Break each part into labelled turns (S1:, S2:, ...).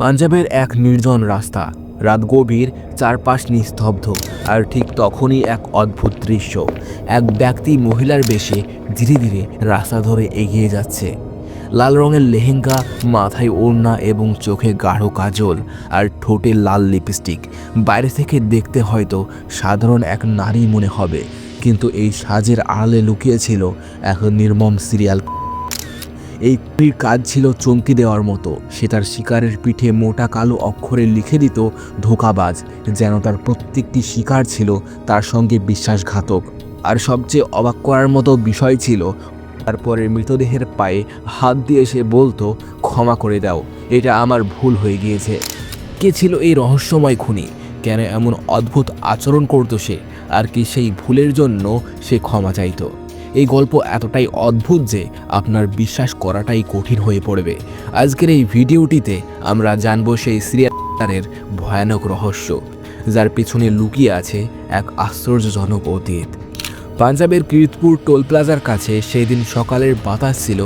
S1: পাঞ্জাবের এক নির্জন রাস্তা। রাত গভীর, চারপাশ নিস্তব্ধ, আর ঠিক তখনই এক অদ্ভুত দৃশ্য। এক ব্যক্তি মহিলার বেশে ধীরে ধীরে রাস্তা ধরে এগিয়ে যাচ্ছে। লাল রঙের লেহেঙ্গা, মাথায় ওড়না এবং চোখে গাঢ় কাজল, আর ঠোঁটে লাল লিপস্টিক। বাইরে থেকে দেখতে হয়তো সাধারণ এক নারী মনে হবে, কিন্তু এই সাজের আড়ালে লুকিয়েছিল এক নির্মম সিরিয়াল এই কুড়ির কাজ ছিল চমকি দেওয়ার মতো। সে তার শিকারের পিঠে মোটা কালো অক্ষরে লিখে দিত, ধোকাবাজ যেন তার প্রত্যেকটি শিকার ছিল তার সঙ্গে বিশ্বাসঘাতক। আর সবচেয়ে অবাক করার মতো বিষয় ছিল, তারপরে মৃতদেহের পায়ে হাত দিয়ে সে বলতো, ক্ষমা করে দাও, এটা আমার ভুল হয়ে গিয়েছে। কে ছিল এই রহস্যময় খুনি? কেন এমন অদ্ভুত আচরণ করতো সে? আর কি সেই ভুলের জন্য সে ক্ষমা চাইতো? এই গল্প এতটাই অদ্ভুত যে আপনার বিশ্বাস করাটাই কঠিন হয়ে পড়বে। আজকের এই ভিডিওটিতে আমরা জানব সেই সিরিয়ালের ভয়ানক রহস্য, যার পেছনে লুকিয়ে আছে এক আশ্চর্যজনক অতীত। পাঞ্জাবের কিরিতপুর টোল প্লাজার কাছে সেই দিন সকালের বাতাস ছিল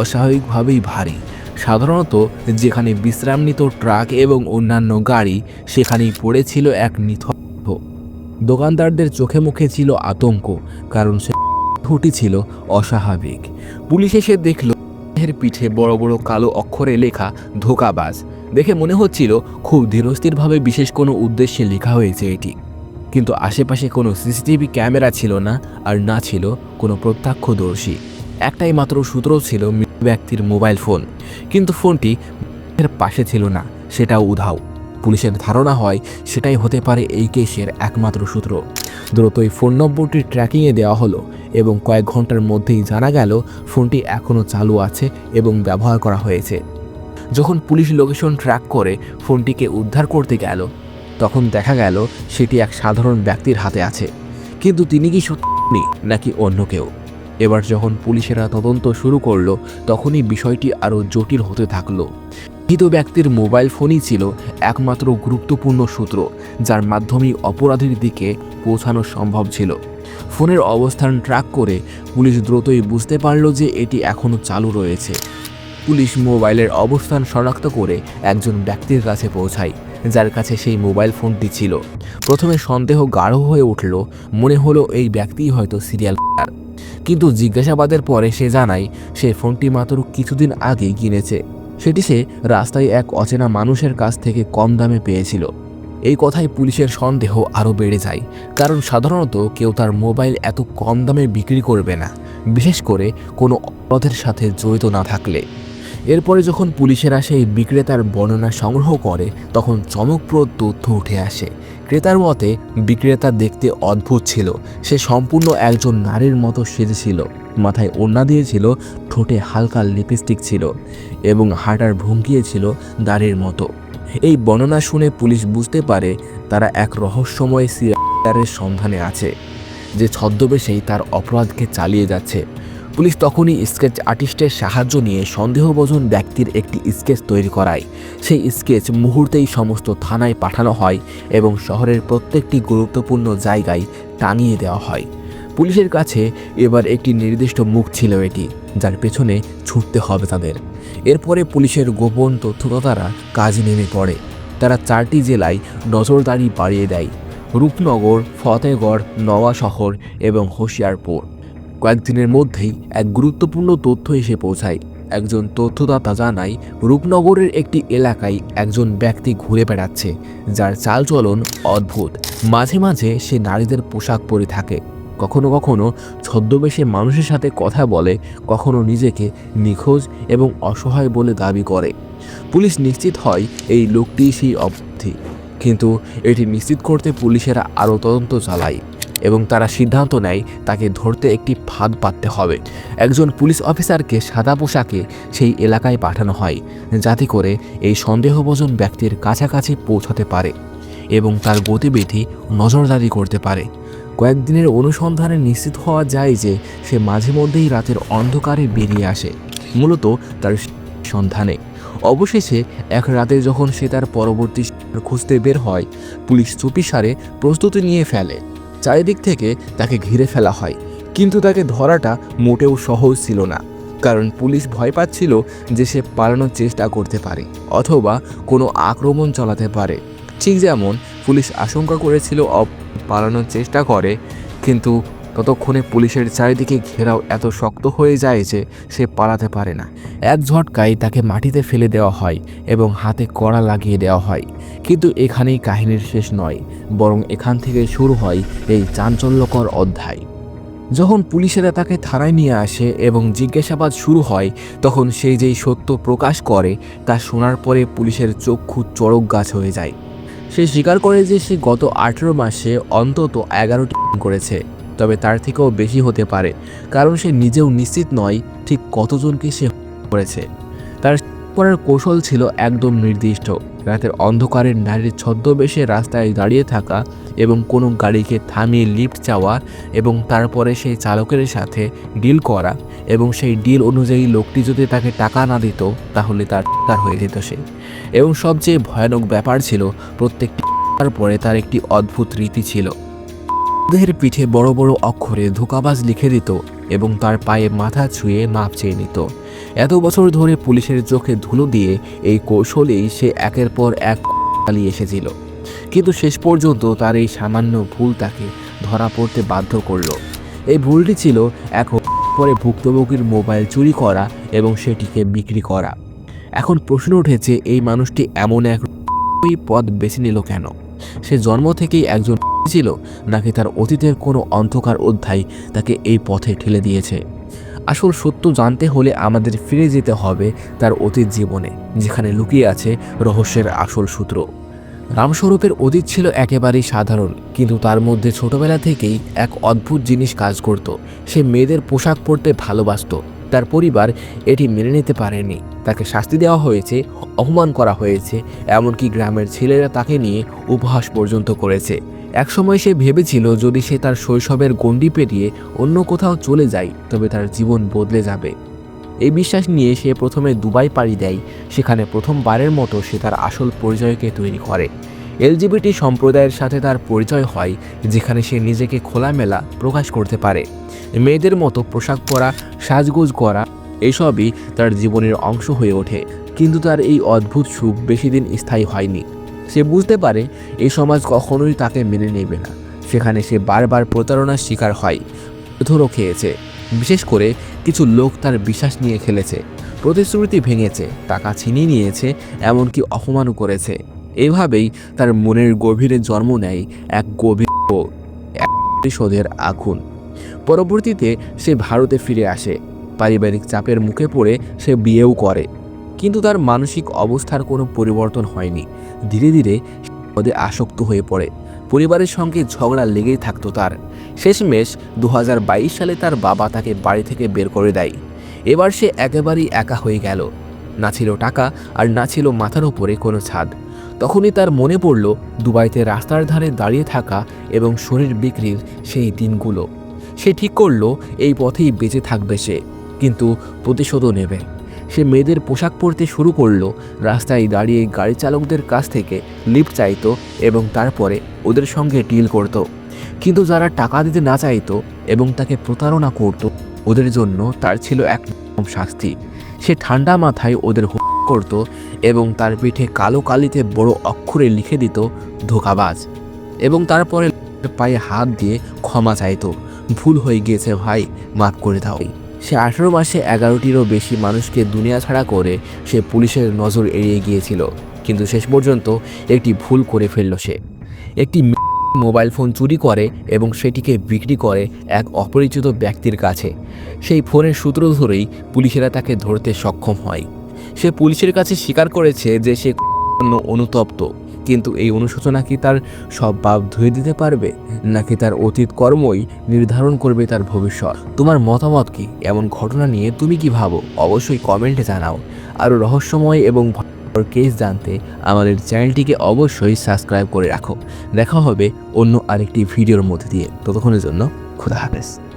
S1: অস্বাভাবিকভাবেই ভারী। সাধারণত যেখানে বিশ্রাম নিত ট্রাক এবং অন্যান্য গাড়ি, সেখানেই পড়েছিল এক নিথর। দোকানদারদের চোখে মুখে ছিল আতঙ্ক, কারণ সে হুটি ছিল অস্বাভাবিক। পুলিশ এসে দেখল, এর পিঠে বড় বড় কালো অক্ষরে লেখা, ধোকাবাজ। দেখে মনে হচ্ছিল খুব ধীরস্থিরভাবে বিশেষ কোনো উদ্দেশ্যে লেখা হয়েছে এটি। কিন্তু আশেপাশে কোনো সিসিটিভি ক্যামেরা ছিল না আর না ছিল কোনো প্রত্যক্ষদর্শী। একটাই মাত্র সূত্র ছিল ব্যক্তির মোবাইল ফোন। কিন্তু ফোনটি পাশে ছিল না, সেটাও উধাও। পুলিশের ধারণা হয় সেটাই হতে পারে এই কেসের একমাত্র সূত্র। দ্রুতই ফোন নম্বরটি ট্র্যাকিংয়ে দেওয়া হলো এবং কয়েক ঘণ্টার মধ্যেই জানা গেল ফোনটি এখনও চালু আছে এবং ব্যবহার করা হয়েছে। যখন পুলিশ লোকেশন ট্র্যাক করে ফোনটিকে উদ্ধার করতে গেল, তখন দেখা গেল সেটি এক সাধারণ ব্যক্তির হাতে আছে। কিন্তু তিনি কি সত্যি নাকি অন্য কেউ? এবার যখন পুলিশেরা তদন্ত শুরু করল, তখনই বিষয়টি আরও জটিল হতে থাকল। মৃত ব্যক্তির মোবাইল ফোনই ছিল একমাত্র গুরুত্বপূর্ণ সূত্র, যার মাধ্যমেই অপরাধীর দিকে পৌঁছানো সম্ভব ছিল। ফোনের অবস্থান ট্র্যাক করে পুলিশ দ্রুতই বুঝতে পারল যে এটি এখনও চালু রয়েছে। পুলিশ মোবাইলের অবস্থান শনাক্ত করে একজন ব্যক্তির কাছে পৌঁছায়, যার কাছে সেই মোবাইল ফোনটি ছিল। প্রথমে সন্দেহ গাঢ় হয়ে উঠল, মনে হলো এই ব্যক্তিই হয়তো সিরিয়াল কিন্তু জিজ্ঞাসাবাদের পরে সে জানায়, সে ফোনটি মাত্র কিছুদিন আগেই কিনেছে। সেটি সে রাস্তায় এক অচেনা মানুষের কাছ থেকে কম দামে পেয়েছিল। এই কথায় পুলিশের সন্দেহ আরও বেড়ে যায়, কারণ সাধারণত কেউ তার মোবাইল এত কম দামে বিক্রি করবে না, বিশেষ করে কোনো অপরাধের সাথে জড়িত না থাকলে। এরপরে যখন পুলিশেরা সেই বিক্রেতার বর্ণনা সংগ্রহ করে, তখন চমকপ্রদ তথ্য উঠে আসে। ক্রেতার মতে, বিক্রেতা দেখতে অদ্ভুত ছিল, সে সম্পূর্ণ একজন নারীর মতো সেজেছিল। মাথায় ওড়না দিয়েছিল, ঠোঁটে হালকা লিপস্টিক ছিল এবং হাঁটার ভঙ্গিয়ে ছিল দাঁড়ের মতো। এই বর্ণনা শুনে পুলিশ বুঝতে পারে তারা এক রহস্যময় সিরিয়ালের সন্ধানে আছে, যে ছদ্মবেশেই তার অপরাধকে চালিয়ে যাচ্ছে। পুলিশ তখনই স্কেচ আর্টিস্টের সাহায্য নিয়ে সন্দেহভোজন ব্যক্তির একটি স্কেচ তৈরি করায়। সেই স্কেচ মুহূর্তেই সমস্ত থানায় পাঠানো হয় এবং শহরের প্রত্যেকটি গুরুত্বপূর্ণ জায়গায় টাঙিয়ে দেওয়া হয়। পুলিশের কাছে এবার একটি নির্দিষ্ট মুখ ছিল এটি, যার পেছনে ছুটতে হবে তাদের। এরপরে পুলিশের গোপন তথ্যদাতারা কাজে নেমে পড়ে। তারা চারটি জেলায় নজরদারি বাড়িয়ে দেয়। রূপনগর ফতেগড় নওয়া শহর এবং হোশিয়ারপুর। কয়েকদিনের মধ্যেই এক গুরুত্বপূর্ণ তথ্য এসে পৌঁছায়। একজন তথ্যদাতা জানায়, রূপনগরের একটি এলাকায় একজন ব্যক্তি ঘুরে বেড়াচ্ছে, যার চালচলন অদ্ভুত। মাঝে মাঝে সে নারীদের পোশাক পরে থাকে। কখনো কখনো ছদ্মবেশে মানুষের সাথে কথা বলে, কখনো নিজেকে নিখোঁজ এবং অসহায় বলে দাবি করে। পুলিশ নিশ্চিত হয় এই লোকটি সেই অপরাধী কিন্তু এটি নিশ্চিত করতে পুলিশেরা আরও তদন্ত চালায় এবং তারা সিদ্ধান্ত নেয় তাকে ধরতে একটি ফাঁদ পাততে হবে। একজন পুলিশ অফিসারকে সাদা পোশাকে সেই এলাকায় পাঠানো হয়, যাতে করে এই সন্দেহভোজন ব্যক্তির কাছাকাছি পৌঁছাতে পারে এবং তার গতিবিধি নজরদারি করতে পারে। কয়েকদিনের অনুসন্ধানে নিশ্চিত হওয়া যায় যে সে মাঝে মধ্যেই রাতের অন্ধকারে বেরিয়ে আসে, মূলত তার সন্ধানে। অবশেষে এক রাতে যখন সে তার পরবর্তী খুঁজতে বের হয়, পুলিশ চুপিসারে প্রস্তুতি নিয়ে ফেলে। চারিদিক থেকে তাকে ঘিরে ফেলা হয়, কিন্তু তাকে ধরাটা মোটেও সহজ ছিল না, কারণ পুলিশ ভয় পাচ্ছিল যে সে পালানোর চেষ্টা করতে পারে, অথবা কোনো আক্রমণ চালাতে পারে। ঠিক যেমন পুলিশ আশঙ্কা করেছিল পালানোর চেষ্টা করে, কিন্তু ততক্ষণে পুলিশের চারিদিকে ঘেরাও এত শক্ত হয়ে যায় যে সে পালাতে পারে না। এক ঝটকায় তাকে মাটিতে ফেলে দেওয়া হয় এবং হাতে কড়া লাগিয়ে দেওয়া হয়। কিন্তু এখানেই কাহিনীর শেষ নয়, বরং এখান থেকে শুরু হয় এই চাঞ্চল্যকর অধ্যায়। যখন পুলিশেরা তাকে থানায় নিয়ে আসে এবং জিজ্ঞাসাবাদ শুরু হয়, তখন সে যেই সত্য প্রকাশ করে, তা শোনার পরে পুলিশের চক্ষু চড়ক গাছ হয়ে যায়। সে স্বীকার করে যে সে গত আঠেরো মাসে অন্তত এগারোটি করেছে, তবে তার থেকেও বেশি হতে পারে, কারণ সে নিজেও নিশ্চিত নয় ঠিক কতজনকে সে করেছে। তার করার কৌশল ছিল একদম নির্দিষ্ট, রাতের অন্ধকারের নারীর ছদ্মবেশে রাস্তায় দাঁড়িয়ে থাকা এবং কোনো গাড়িকে থামিয়ে লিফট চাওয়া এবং তারপরে সেই চালকের সাথে ডিল করা। এবং সেই ডিল অনুযায়ী লোকটি যদি তাকে টাকা না দিত, তাহলে তার তার হয়ে যেত সে। এবং সবচেয়ে ভয়ানক ব্যাপার ছিল প্রত্যেকটি পরে তার একটি অদ্ভুত রীতি ছিল। দেহের পিঠে বড় বড় অক্ষরে ধোকাবাজ লিখে দিত এবং তার পায়ে মাথা ছুঁয়ে মাপ চেয়ে নিত। এত বছর ধরে পুলিশের চোখে ধুলো দিয়ে এই কৌশলেই সে একের পর এক চালিয়ে এসেছিল। কিন্তু শেষ পর্যন্ত তার এই সামান্য ভুল তাকে ধরা পড়তে বাধ্য করল। এই ভুলটি ছিল এক পরে ভুক্তভোগীর মোবাইল চুরি করা এবং সেটিকে বিক্রি করা। এখন প্রশ্ন উঠেছে, এই মানুষটি এমন এক পথ বেছে নিল কেন? সে জন্ম থেকেই একজন ছিল, নাকি তার অতীতের কোনো অন্ধকার অধ্যায় তাকে এই পথে ঠেলে দিয়েছে? আসল সত্য জানতে হলে আমাদের ফিরে যেতে হবে তার অতীত জীবনে, যেখানে লুকিয়ে আছে রহস্যের আসল সূত্র। রামস্বরূপের অতীত ছিল একেবারেই সাধারণ, কিন্তু তার মধ্যে ছোটবেলা থেকেই এক অদ্ভুত জিনিস কাজ করত। সে মেয়েদের পোশাক পরতে ভালোবাসত। তার পরিবার এটি মেনে নিতে পারেনি। তাকে শাস্তি দেওয়া হয়েছে, অপমান করা হয়েছে, এমনকি গ্রামের ছেলেরা তাকে নিয়ে উপহাস পর্যন্ত করেছে। একসময় সে ভেবেছিল, যদি সে তার শৈশবের গণ্ডি পেরিয়ে অন্য কোথাও চলে যায়, তবে তার জীবন বদলে যাবে। এই বিশ্বাস নিয়ে সে প্রথমে দুবাই পাড়ি দেয়, সেখানে প্রথমবারের মতো সে তার আসল পরিচয়কে তৈরি করে। এলজিবিটি সম্প্রদায়ের সাথে তার পরিচয় হয়, যেখানে সে নিজেকে খোলামেলা প্রকাশ করতে পারে। মেয়েদের মতো পোশাক পরা, সাজগোজ করা, এসবই তার জীবনের অংশ হয়ে ওঠে, কিন্তু তার এই অদ্ভুত সুখ বেশি দিন স্থায়ী হয়নি। সে বুঝতে পারে এই সমাজ কখনোই তাকে মেনে নেবে না। সেখানে সে বারবার প্রতারণার শিকার হয়, ধরো খেয়েছে। বিশেষ করে কিছু লোক তার বিশ্বাস নিয়ে খেলেছে, প্রতিশ্রুতি ভেঙেছে, টাকা ছিনিয়ে নিয়েছে, এমনকি অপমানও করেছে। এভাবেই তার মনের গভীরে জন্ম নেয় এক গভীর প্রতিশোধের আগুন। পরবর্তীতে সে ভারতে ফিরে আসে, পারিবারিক চাপের মুখে পড়ে সে বিয়েও করে। কিন্তু তার মানসিক অবস্থার কোনো পরিবর্তন হয়নি। ধীরে ধীরে পদে আসক্ত হয়ে পড়ে। পরিবারের সঙ্গে ঝগড়া লেগেই থাকতো তার। শেষমেশ দু হাজার বাইশ সালে তার বাবা তাকে বাড়ি থেকে বের করে দেয়। এবার সে একেবারেই একা হয়ে গেল। না ছিল টাকা আর না ছিল মাথার ওপরে কোনো ছাদ। তখনই তার মনে পড়ল, দুবাইতে রাস্তার ধারে দাঁড়িয়ে থাকা এবং শরীর বিক্রির সেই দিনগুলো। সে ঠিক করল, এই পথেই বেঁচে থাকবে সে, কিন্তু প্রতিশোধও নেবে। সে মেয়েদের পোশাক পরতে শুরু করল, রাস্তায় দাঁড়িয়ে গাড়ি চালকদের কাছ থেকে লিফট চাইত এবং তারপরে ওদের সঙ্গে ডিল করত। কিন্তু যারা টাকা দিতে না চাইতো এবং তাকে প্রতারণা করত, ওদের জন্য তার ছিল এক শাস্তি। সে ঠান্ডা মাথায় ওদের করত এবং তার পিঠে কালো কালিতে বড় অক্ষরে লিখে দিত, ধোকাবাজ। এবং তারপরে পায়ে হাত দিয়ে ক্ষমা চাইতো, ভুল হয়ে গিয়েছে ভাই, মাফ করে দাও। সে আঠারো মাসে এগারোটিরও বেশি মানুষকে দুনিয়া ছাড়া করে সে পুলিশের নজর এড়িয়ে গিয়েছিল, কিন্তু শেষ পর্যন্ত একটি ভুল করে ফেলল সে। একটি মোবাইল ফোন চুরি করে এবং সেটিকে বিক্রি করে এক অপরিচিত ব্যক্তির কাছে। সেই ফোনের সূত্র ধরেই পুলিশেরা তাকে ধরতে সক্ষম হয়। সে পুলিশের কাছে স্বীকার করেছে যে সে অনুতপ্ত। কিন্তু এই অনুশোচনা কি তার সব পাপ ধুয়ে দিতে পারবে? নাকি তার অতীত কর্মই নির্ধারণ করবে তার ভবিষ্যৎ? তোমার মতামত কি? এমন ঘটনা নিয়ে তুমি কি ভাবো? অবশ্যই কমেন্টে জানাও। আরও রহস্যময় এবং কেস জানতে আমাদের চ্যানেলটিকে অবশ্যই সাবস্ক্রাইব করে রাখো। দেখা হবে অন্য আরেকটি ভিডিওর মধ্যে দিয়ে। ততক্ষণের জন্য খুদা হাফেজ।